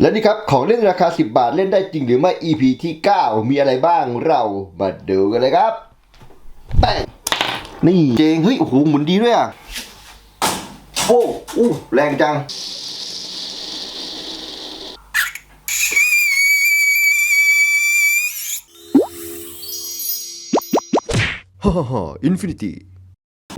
และนี่ครับของเล่นราคา 10 บาทเล่นได้จริงหรือไม่ EP ที่ 9 มีอะไรบ้างเรามาดูกันเลยครับแป้งนี่เจงเฮ้ยโอ้โหหมุนดีด้วยอะโอ้อู้แรงจัง ฮ่าฮ่าฮ่าอินฟินิตี้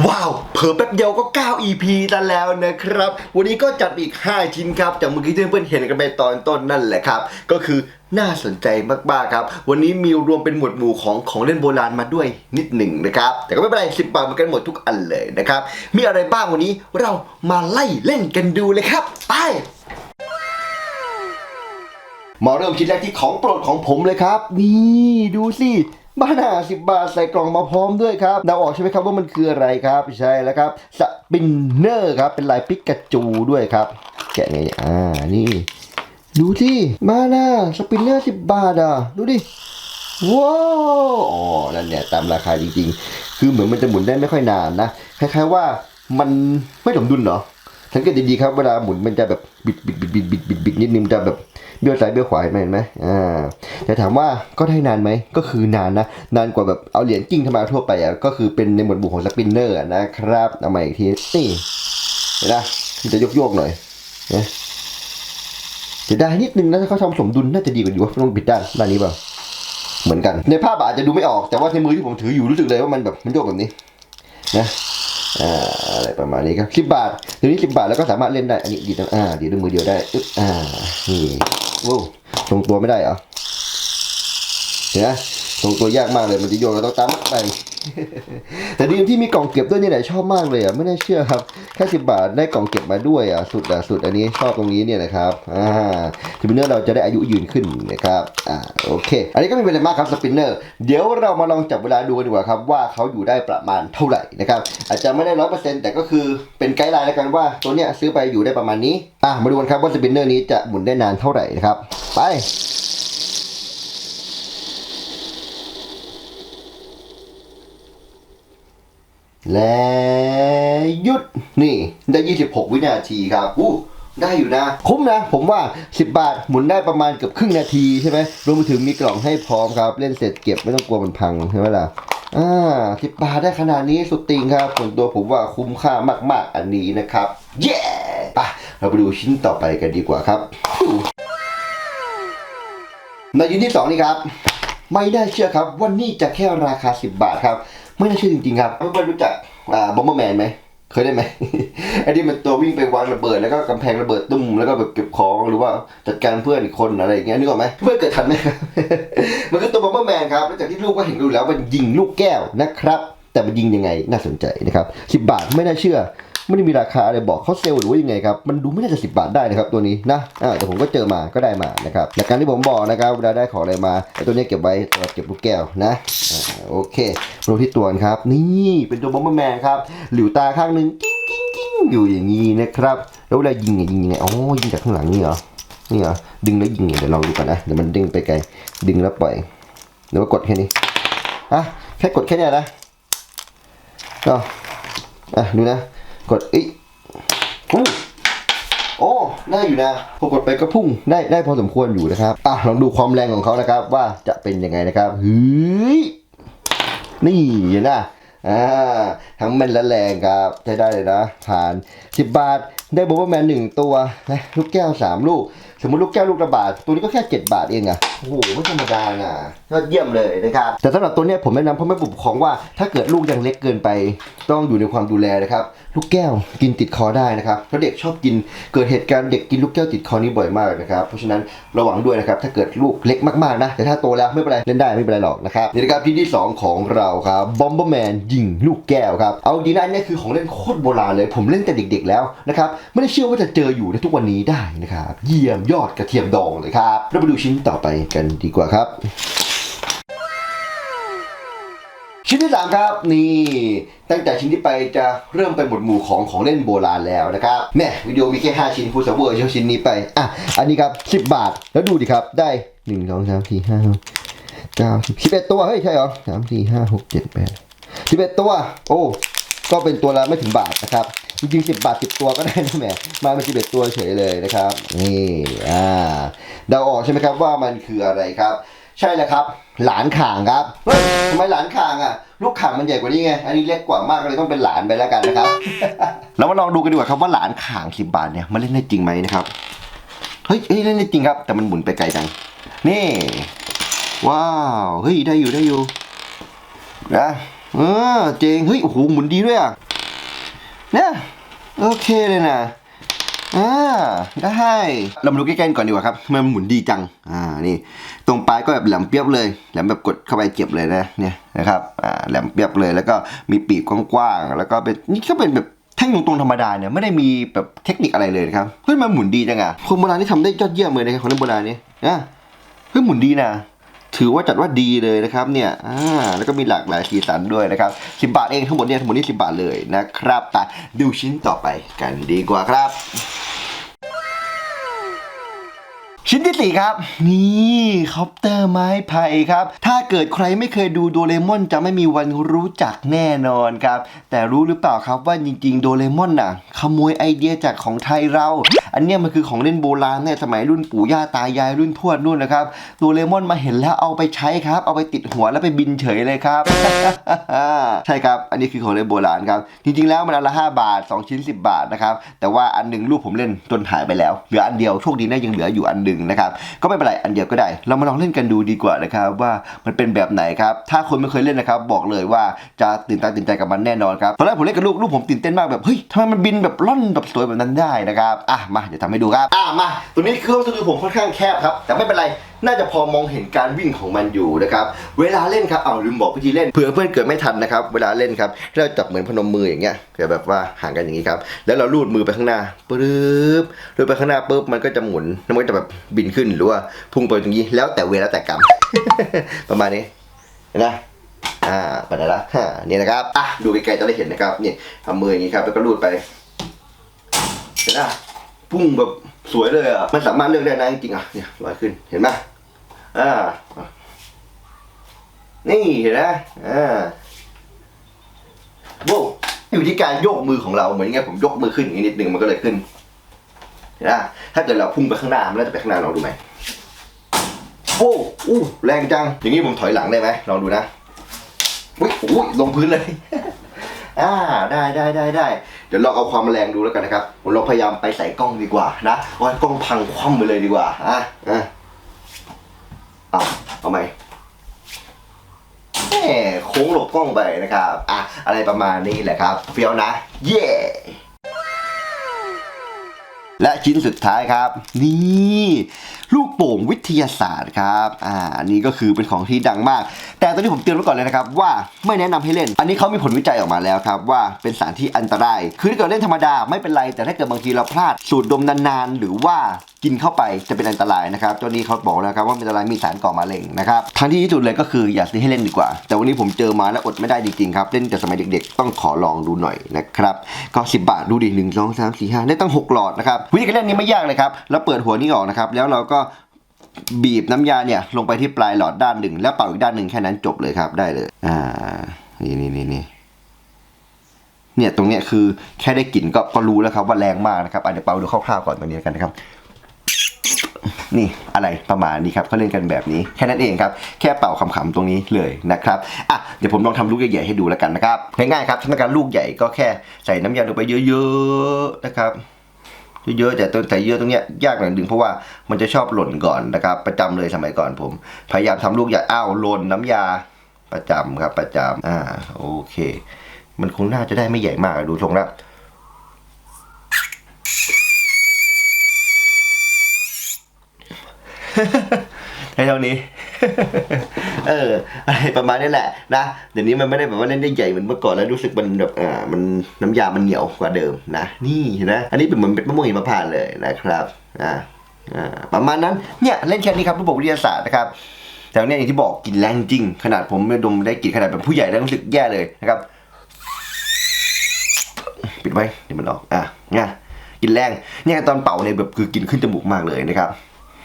ว้าวเผลอแป๊บเดียวก็ 9 EP กันแล้วนะครับ วันนี้ก็จัดอีก 5 ชิ้นครับ จากเมื่อกี้ที่เพื่อนเห็นกันไปตอนต้นนั่นแหละครับ ก็คือน่าสนใจมากๆครับ วันนี้มีรวมเป็นหมวดหมู่ของของเล่นโบราณมาด้วยนิดหนึ่งนะครับ แต่ก็ไม่เป็นไร10บาทเหมือนกันหมดทุกอันเลยนะครับ มีอะไรบ้างวันนี้เรามาไล่เล่นกันดูเลยครับ ไปมาเริ่มชิ้นแรกที่ของโปรดของผมเลยครับ นี่ดูสิ บ้านหาสิบบาทใส่กล่องมาพร้อมด้วยครับเดาออกใช่ไหมครับว่ามันคืออะไรครับใช่แล้วครับสปินเนอร์ครับเป็นลายปิกาจูด้วยครับ แกะไงเนี่ยอ่านี่ ดูที่มาหน้าสปินเนอร์สิบบาทอะ ดูดิว้าวอ๋อนั่นเนี่ยตามราคาจริงๆ คือเหมือนมันจะหมุนได้ไม่ค่อยนานนะคล้ายๆว่ามันไม่สมดุลเหรอ สังเกตดีๆครับเวลาหมุนมันจะแบบบิดบิดบิดบิดบิดบิดบิดนิดนึงจะแบบเบี้ยวซ้ายเบี้ยวขวาเห็นไหมอ่าแต่ถามว่าก็ได้นานไหมก็คือนานนะ นานกว่าแบบเอาเหรียญกิ้งธรรมดาทั่วไปอะก็คือเป็นในหมวดหมู่ของสปินเนอร์นะครับเอาใหมาอีกทีนี่เห็นนะมันจะโยกๆหน่อยนะจะได้นิดนึงนะถ้าเขาทำสมดุลน่าจะดีกว่าอยู่ว่าต้องบิดด้านด้านนี้เปล่าเหมือนกัน ในภาพอาจจะดูไม่ออกแต่ว่าในมือที่ผมถืออยู่รู้สึกเลยว่ามันแบบมันโยกแบบนี้นะ อ่าอะไรประมาณนี้ครับสิบบาททีนี้สิบบาทแล้วก็สามารถเล่นได้ อันนี้ดีดอ่าดีดด้วยมือเดียวได้อึ๊บอ่านี่ว้าวทรงตัวไม่ได้เหรอเห็นไหมทรงตัวยากมากเลยมันจะโยนเราต้องตามไป แต่ดีที่มีกล่องเก็บด้วยนี่แหละชอบมากเลยอะไม่น่าเชื่อครับแค่สิบบาทได้กล่องเก็บมาด้วยอะสุดอะสุดอันนี้ชอบตรงนี้เนี่ยนะครับอ่าสปินเนอร์เราจะได้อายุยืนขึ้นนะครับอ่าโอเค อันนี้ก็ไม่เป็นไรมากครับสปินเนอร์เดี๋ยวเรามาลองจับเวลาดูกันดีกว่าครับว่าเขาอยู่ได้ประมาณเท่าไหร่นะครับอาจจะไม่ได้ร้อยเปอร์เซ็นต์แต่ก็คือเป็นไกด์ไลน์แล้วกันว่าตัวเนี้ยซื้อไปอยู่ได้ประมาณนี้อะมาดูกันครับว่าสปินเนอร์นี้จะหมุนได้นานเท่าไหร่นะครับไป และหยุดนี่ได้ 26 วินาทีครับอู้ได้อยู่นะ คุ้มนะ ผมว่า 10 บาทหมุนได้ประมาณเกือบครึ่งนาทีใช่ไหมรวมไปถึงมีกล่องให้พร้อมครับ เล่นเสร็จเก็บไม่ต้องกลัวมันพังใช่ไหมล่ะอ่าสิบบาทได้ขนาดนี้สุดติงครับส่วนตัวผมว่าคุ้มค่ามาก ๆ อันนี้นะครับ เย้ไปเราไปดูชิ้นต่อไปกันดีกว่าครับในชิ้นที่สองนี่ครับ ไม่ได้เชื่อครับว่านี่จะแค่ราคา 10 บาทครับ ไม่น่าเชื่อจริงๆครับเพื่อนรู้จักบอมเบอร์แมนไหมเคยได้ไหมไอ้ที่มันตัววิ่งไปวางระเบิดแล้วก็กำแพงระเบิดตุ้มแล้วก็แบบเก็บของหรือว่าจัดการเพื่อนอีกคนอะไรอย่างเงี้ยนึกออกไหมเพื่อนเกิดทันไหมครับมันคือตัวบอมเบอร์แมนครับแล้วจากที่ลูกก็เห็นดูแล้วมันยิงลูกแก้วนะครับ แต่มันยิงยังไงน่าสนใจนะครับสิบบาทไม่น่าเชื่อ ไม่ได้มีราคาอะไรบอกเขาเซลล์หรือว่ายังไงครับ มันดูไม่น่าจะสิบาทได้นะครับตัวนี้นะอ่าแต่ผมก็เจอมาก็ได้มานะครับหลัการที่ผมบอกนะครับเวลาได้ของอะไรมาไอ้ตัวนี้เก็บไว้สำหรับเก็บลูกแก้วนะอ่าโอเคมาดูที่ตัวครับ นี่เป็นตัวบอมเบอร์แมนครับหลิวตาข้างหนึ่งกิ้งกิ้งกิ้งอยู่อย่างนี้นะครับ แล้วเวลายิงเนี่ยยิงยังไงอ๋อยิงจากข้างหลังนี่เหรอนี่เหรอดึงแล้วยิงเนี่ยเดี๋ยวลองดูก่อนนะเดี๋ยวมันดึงไปไกลดึงแล้วปล่อยหรือว่ากดแค่นี้อะแค่กดแค่นี้นะก็อะดูนะ กดอีอู้โอ้ได้อยู่นะพอกดไปก็พุ่งได้ได้พอสมควรอยู่นะครับอะลองดูความแรงของเขานะครับ ว่าจะเป็นยังไงนะครับเฮ้ยนี่เห็นนะอ่าทั้งแม่นและแรงครับใช้ได้เลยนะ ผ่าน 10 บาท ได้โบว์แมนหนึ่งตัวนะลูกแก้ว 3 ลูก สมมติลูกแก้วลูกละบาท ตัวนี้ก็แค่ 7 บาทเองอะโอ้โหไม่ธรรมดานะยอดเยี่ยมเลยนะครับแต่สำหรับตัวเนี้ยผมแนะนำพ่อแม่ผู้ปกครองว่าถ้าเกิดลูกยังเล็กเกินไปต้องอยู่ในความดูแลนะครับ ลูกแก้วกินติดคอได้นะครับเพราะเด็กชอบกินเกิดเหตุการณ์เด็กกินลูกแก้วติดคอนี้บ่อยมากนะครับเพราะฉะนั้นระวังด้วยนะครับถ้าเกิดลูกเล็กมากๆนะแต่ถ้าโตแล้วไม่เป็นไรเล่นได้ไม่เป็นไรหรอกนะครับนี่นะครับที่ที่ 2 ของเราครับบอมเบอร์แมนยิงลูกแก้วครับเอาจริงนะอันนี้คือของเล่นโคตรโบราณเลย ผมเล่นแต่เด็ก ๆ แล้วนะครับไม่ได้เชื่อว่าจะเจออยู่ในทุกวันนี้ได้นะครับเยี่ยมยอดกระเทียมดองเลยครับ เราไปดูชิ้นต่อไปกันดีกว่าครับ ชิ้นที่สามครับนี่ตั้งแต่ชิ้นที่ไปจะเริ่มไปหมวดหมู่ของของเล่นโบราณแล้วนะครับแม่วิดีโอมีแค่5ชิ้นฟูสเวอร์เช่าชิ้นนี้ไปอะอันนี้ครับ 10 บาทแล้วดูดิครับได้1 2 3 4 5 6 9 10 11ตัวเฮ้ยใช่เหรอ3 4 5 6 7 8 11ตัว โอ้ก็เป็นตัวละไม่ถึงบาทนะครับ จริงๆสิบบาทสิบตัวก็ได้นะแหมมาเป็นสิบเอ็ดตัวเฉยเลยนะครับนี่อ่าเดาออกใช่ไหมครับว่ามันคืออะไรครับ ใช่เลยครับ หลานข่างครับเฮ้ยทำไมหลานข่างอะลูกข่างมันใหญ่กว่านี้ไง อันนี้เล็กกว่ามากเลยต้องเป็นหลานไปแล้วกันนะครับเรามาลองดูกันดีกว่าครับว่าหลานข่างสิบบาทเนี่ยมันเล่นได้จริงไหมนะครับเฮ้ยเฮ้ยเล่นได้จริงครับ แต่มันหมุนไปไกลจังนี่ ว้าวเฮ้ยได้อยู่ได้อยู่นะเออเจ๋งเฮ้ยโอ้โหหมุนดีด้วยอะ เนี่ยโอเคเลยนะอ่าได้ เรามาดูใกล้ๆก่อนดีกว่าครับทำไมมันหมุนดีจัง อ่า นี่ ตรงปลายก็แบบแหลมเปียบเลย แหลมแบบกดเข้าไปเจ็บเลยนะ เนี่ยนะครับ อ่า แหลมเปียบเลย แล้วก็มีปีกกว้างๆ แล้วก็เป็น นี่ก็เป็นแบบแท่งตรงๆธรรมดาเนี่ย ไม่ได้มีแบบเทคนิคอะไรเลยนะครับ เฮ้ย มันหมุนดีจังอะคนโบราณนี่ทำได้ยอดเยี่ยมเลยนะครับคนโบราณนี่นะเฮ้ย หมุนดีนะ ถือว่าจัดว่าดีเลยนะครับเนี่ยอ่าแล้วก็มีหลากหลายสีสันด้วยนะครับสิบาทเองทั้งหมดเนี่ยทั้งหมดนี่สิบาทเลยนะครับแต่ดูชิ้นต่อไปกันดีกว่าครับชิ้นที่สี่ครับ นี่คอปเตอร์ไม้ไผ่ครับ ถ้าเกิดใครไม่เคยดูโดเรมอนจะไม่มีวันรู้จักแน่นอนครับ แต่รู้หรือเปล่าครับว่าจริงๆ โดเรมอนน่ะ ขโมยไอเดียจากของไทยเรา อันนี้มันคือของเล่นโบราณเนี่ยสมัยรุ่นปู่ย่าตายายรุ่นทวดนู่นนะครับโดเรมอนมาเห็นแล้วเอาไปใช้ครับ เอาไปติดหัวแล้วไปบินเฉยเลยครับ ใช่ครับ อันนี้คือของเล่นโบราณครับ จริงๆแล้วมันอันละ 5 บาท 2 ชิ้น 10 บาทนะครับ แต่ว่าอันหนึ่งลูกผมเล่นจนหายไปแล้ว เหลืออันเดียว โชคดีนะยังเหลืออยู่อันหนึ่งนะครับ ก็ไม่เป็นไร อันเดียวก็ได้ เรามาลองเล่นกันดูดีกว่านะครับว่ามันเป็นแบบไหนครับ ถ้าคนไม่เคยเล่นนะครับ บอกเลยว่าจะตื่นตาตื่นใจกับมันแน่นอนครับ ตอนแรกผมเล่นกับลูก ลูกผมตื่นเต้นมากแบบ เฮ้ยทำไมมันบินแบบล่อนแบบสวยแบบนั้นได้นะครับ อะมาเดี๋ยวทำให้ดูครับอะมาตัวนี้เครื่องสตูดิโอผมค่อนข้างแคบครับ แต่ไม่เป็นไรน่าจะพอมองเห็นการวิ่งของมันอยู่นะครับ เวลาเล่นครับเอาลืมบอกวิธีเล่นเผื่อเพื่อนเกิดไม่ทันนะครับ เวลาเล่นครับให้เราจับเหมือนพนมมืออย่างเงี้ยแบบว่าห่างกันอย่างนี้ครับ แล้วเราลูดมือไปข้างหน้าปึ๊บลูดไปข้างหน้าปึ๊บมันก็จะหมุนแล้วมันก็จะแบบบินขึ้นหรือว่าพุ่งไปตรงนี้ แล้วแต่เวลาแต่กรรมประมาณนี้เห็นไหมอ่าปไหนละนี่นะครับอะดูไกลๆจะได้เห็นนะครับนี่ทำมืออย่างนี้ครับแล้วก็ลูดไปเห็นไหม พุ่งแบบสวยเลยอะ มันสามารถเลือกได้นะจริงๆอะ เนี่ยลอยขึ้น เห็นไหมอ่า นี่เห็นไหมอ่าโวอยู่ที่การโยกมือของเราเหมือนไงผมยกมือขึ้นอย่างนี้นิดนึงมันก็เลยขึ้นเห็นไหมถ้าเกิดเราพุ่งไปข้างหน้ามันก็จะไปข้างหน้าลองดูไหมโอ้อู้แรงจัง อย่างนี้ผมถอยหลังได้ไหมลองดูนะอุ้ยอุ้ยลงพื้นเลย อ่าได้ได้ได้ได้ เดี๋ยวลองเอาความแรงดูแล้วกันนะครับผมลองพยายามไปใส่กล้องดีกว่านะเอากล้องพังคว่ำไปเลยดีกว่าอะอะเอาเอาไหมแหมโค้งหลบกล้องไปนะครับ อะ อะไรประมาณนี้แหละครับ เฟี้ยวนะ เย้ และชิ้นสุดท้ายครับ นี่ลูกโป่งวิทยาศาสตร์ครับอ่านี่ก็คือเป็นของที่ดังมาก แต่ตอนนี้ผมเตือนไว้ก่อนเลยนะครับว่าไม่แนะนำให้เล่น อันนี้เขามีผลวิจัยออกมาแล้วครับว่าเป็นสารที่อันตราย คือถ้าเกิดเล่นธรรมดาไม่เป็นไร แต่ถ้าเกิดบางทีเราพลาดสูดดมนานๆ หรือว่า กินเข้าไปจะเป็นอันตรายนะครับตัวนี้เขาบอกแล้วครับว่าเป็นอันตรายมีสารก่อมะเร็งนะครับทางที่ที่สุดเลยก็คืออย่าซื้อให้เล่นดีกว่า แต่วันนี้ผมเจอมาแล้วอดไม่ได้จริงๆครับเล่นแต่สมัยเด็กๆ ต้องขอลองดูหน่อยนะครับก็ 10 บาทดูดิหนึ่งสองสามสี่ห้าได้ตั้งหกหลอดนะครับวิธีการเล่นนี้ไม่ยากเลยครับเราเปิดหัวนี้ออกนะครับแล้วเราก็บีบน้ำยาเนี่ยลงไปที่ปลายหลอดด้านหนึ่งแล้วเป่าอีกด้านหนึ่งแค่นั้นจบเลยครับได้เลย อ่านี่นี่นี่นี่เนี่ยตรงเนี้ยคือแค่ได้กลิ่นก็ก็รู้แล้วครับว่าแรงมากนะครับอะเดี๋ยวเป่าดูคร่าวๆก่อนตรงนี้กันนะครับ นี่อะไรประมาณนี้ครับเขาเล่นกันแบบนี้แค่นั้นเองครับ แค่เป่าขำๆตรงนี้เลยนะครับอะเดี๋ยวผมลองทำลูกใหญ่ๆให้ดูแล้วกันนะครับง่ายๆครับถ้าต้องการลูกใหญ่ก็แค่ใส่น้ำยาลงไปเยอะๆนะครับเยอะๆแต่ตัวใส่เยอะตรงเนี้ยยากหน่อยนึงเพราะว่ามันจะชอบหล่นก่อนนะครับ ประจำเลยสมัยก่อนผม พยายามทำลูกใหญ่อ้าวหล่นน้ำยาประจำครับประจำอ่าโอเค มันคงน่าจะได้ไม่ใหญ่มากดูทรงแล้ว ให้เท่านี้ เออ อะไรประมาณนี้แหละนะ เดี๋ยวนี้มันไม่ได้แบบว่าเล่นได้ใหญ่เหมือนเมื่อก่อนแล้วรู้สึกมันแบบอ่า มันน้ำยา มันเหนียวกว่าเดิมนะ นี่เห็นไหมอันนี้เป็นเหมือนเป็นมะม่วงหิมพานต์เลยนะครับ อ่า อ่า ประมาณนั้น เนี่ยเล่นแค่นี้ครับรูปแบบวิทยาศาสตร์นะครับ แต่เนี่ยอย่างที่บอกกินแรงจริง ขนาดผมดมได้กินขนาดแบบผู้ใหญ่แล้วรู้สึกแย่เลยนะครับ ปิดไว้เดี๋ยวมันออก อะง่ะกินแรง เนี่ยตอนเป่าเนี่ยแบบคือกินขึ้นจมูกมากเลยนะครับ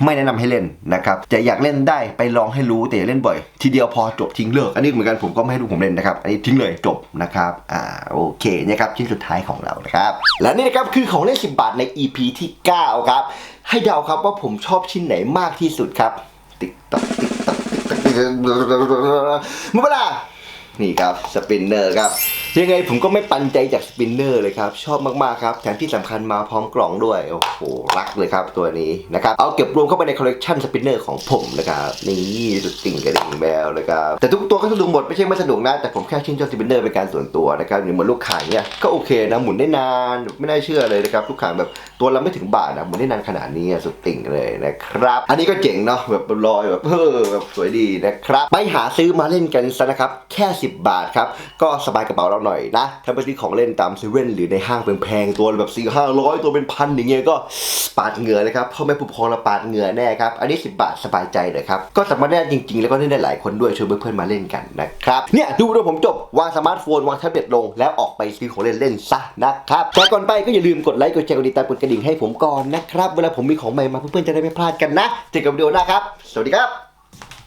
ไม่แนะนำให้เล่นนะครับจะอยากเล่นได้ไปลองให้รู้แต่อย่าเล่นบ่อย ทีเดียวพอจบทิ้งเลิก อันนี้เหมือนกันผมก็ไม่ให้ลูกผมเล่นนะครับอันนี้ทิ้งเลยจบนะครับอ่าโอเคเนี่ยครับชิ้นสุดท้ายของเรานะครับและนี่นะครับคือของเล่น 10 บาทใน EP ที่ 9 ครับ ให้เดาครับว่าผมชอบชิ้นไหนมากที่สุดครับติ๊กต๊อกติ๊กต๊อกติ๊กต๊อกติ๊กต๊อกหมดเวลานี่ครับสปินเนอร์ครับ ยังไงผมก็ไม่ปันใจจากสปินเนอร์เลยครับ ชอบมากๆครับแถมที่สำคัญมาพร้อมกล่องด้วย โอ้โห รักเลยครับตัวนี้นะครับ เอาเก็บรวมเข้าไปในคอลเลกชันสปินเนอร์ของผมนะครับ นี่สุดติ่งกระดิ่งแมวนะครับ แต่ทุกตัวก็สนุกหมดไม่ใช่ไม่สนุกนะ แต่ผมแค่ชื่นชอบสปินเนอร์เป็นการส่วนตัวนะครับเหมือนลูกข่ายเนี่ยก็โอเคนะหมุนได้นาน ไม่น่าเชื่อเลยนะครับลูกข่ายแบบ ตัวละไม่ถึงบาทนะมุนได้นานขนาดนี้สุดติ่งเลยนะครับ อันนี้ก็เจ๋งเนาะแบบลอยแบบเออแบบสวยดีนะครับไปหาซื้อมาเล่นกันซะนะครับ แค่ 10 บาทครับ ก็สบายกระเป๋าเราหน่อยนะ ถ้าไปซื้อของเล่นตามเซเว่นหรือในห้างแพงๆตัวแบบ4 5 0 0ตัวเป็นพันอย่างเงี้ยก็ปาดเหงื่อเลยครับพ่อแม่ผู้ปกครองเราปาดเหงื่อแน่ครับ อันนี้ 10 บาทสบายใจเลยครับ ก็สามารถได้จริง ๆ แล้วก็เล่นได้หลายคนด้วยชวนเพื่อนๆมาเล่นกันนะครับเนี่ยดูดีโอผมจบวางสมาร์ทโฟนวางแท็บเล็ตลงแล้วออกไปซื้อของเล่นเล่นซะนะครับแต่ก่อนไปก็อย่าลืมกดไลค์กดแชร์กดติดตามกดกระดิ่งให้ผมก่อนนะครับ เวลาผมมีของใหม่มาเพื่อนๆจะได้ไม่พลาดกันนะเจอกันวิดีโอหน้าครับ สวัสดีครับ